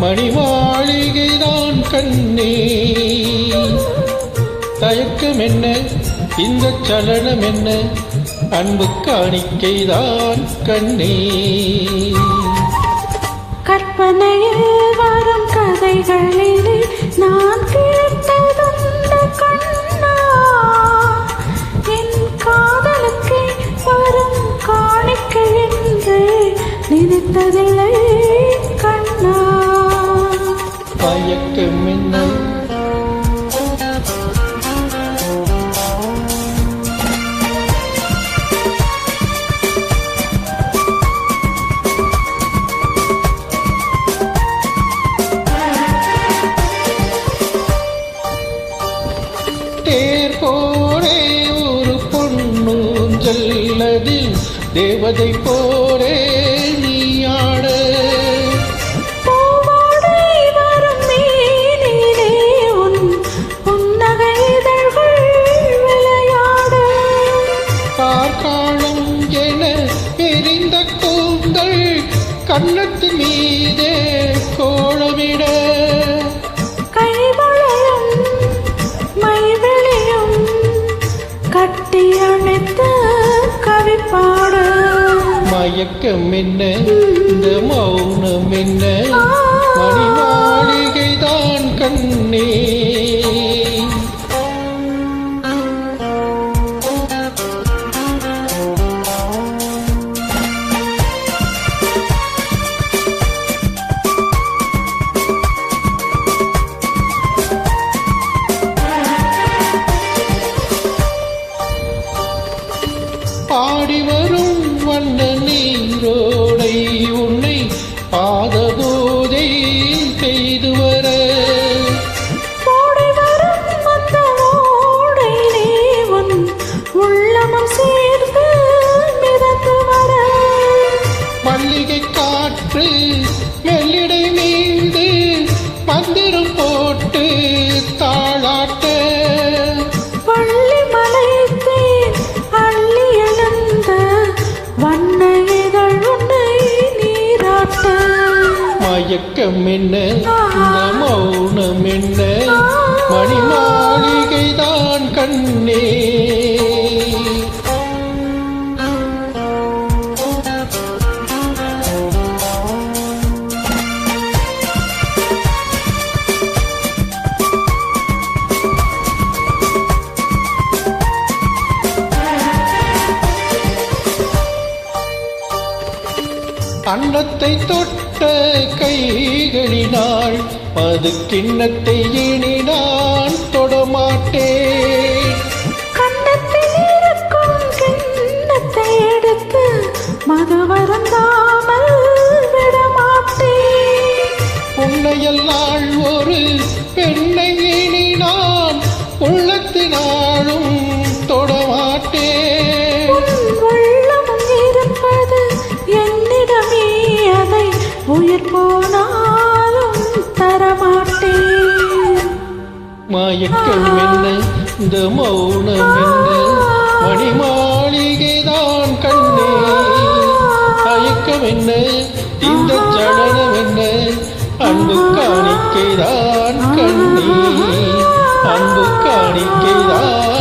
மணிமாளிகைதான் கண்ணே. தயக்கம் என்ன இந்த சலனம் என்ன அன்பு காணிக்கைதான் கண்ணே. கற்பனையில் வரும் கதைகளிலே நான் கேட்டதுண்டு கண்ணா. என் காதலுக்கு வரும் காணிக்கை என்று நினைத்ததில்லை மயக்கம் மின்னல் தேர் போரே ஒரு பொன்னூஞ்சல்லதில் தேவதை போரே நீயா கன்னத்து மீதே கோலமிட. கைவளையும் மைவிழியும் கட்டி அணைத்து கவி பாட மயக்கம் என்ன? இந்த மௌனம் என்ன? காற்று மெல்லிடை மீது மந்திரம் போட்டு தாளாட்ட. பள்ளி மலைத்தேன் அள்ளி எழுந்த வண்ண இதழ் உன்னை நீராட்ட. மயக்கம் என்ன? மௌனம் என்ன? மணி மாளிகைதான் கண்ணே. அன்னத்தை தொட்ட கைகளினாள் மது கிண்ணத்தை இனி நான் தொடமாட்டேன் போனாலும் தரமாட்டேன். மயக்கம் என்ன? இந்த மௌனம் என்ன? மணி மாளிகைதான் கண்ணே. மயக்கம் என்ன? இந்த ஜடனம் என்ன? அன்பு காணிக்கைதான் கண்ணே. அன்பு காணிக்கைதான்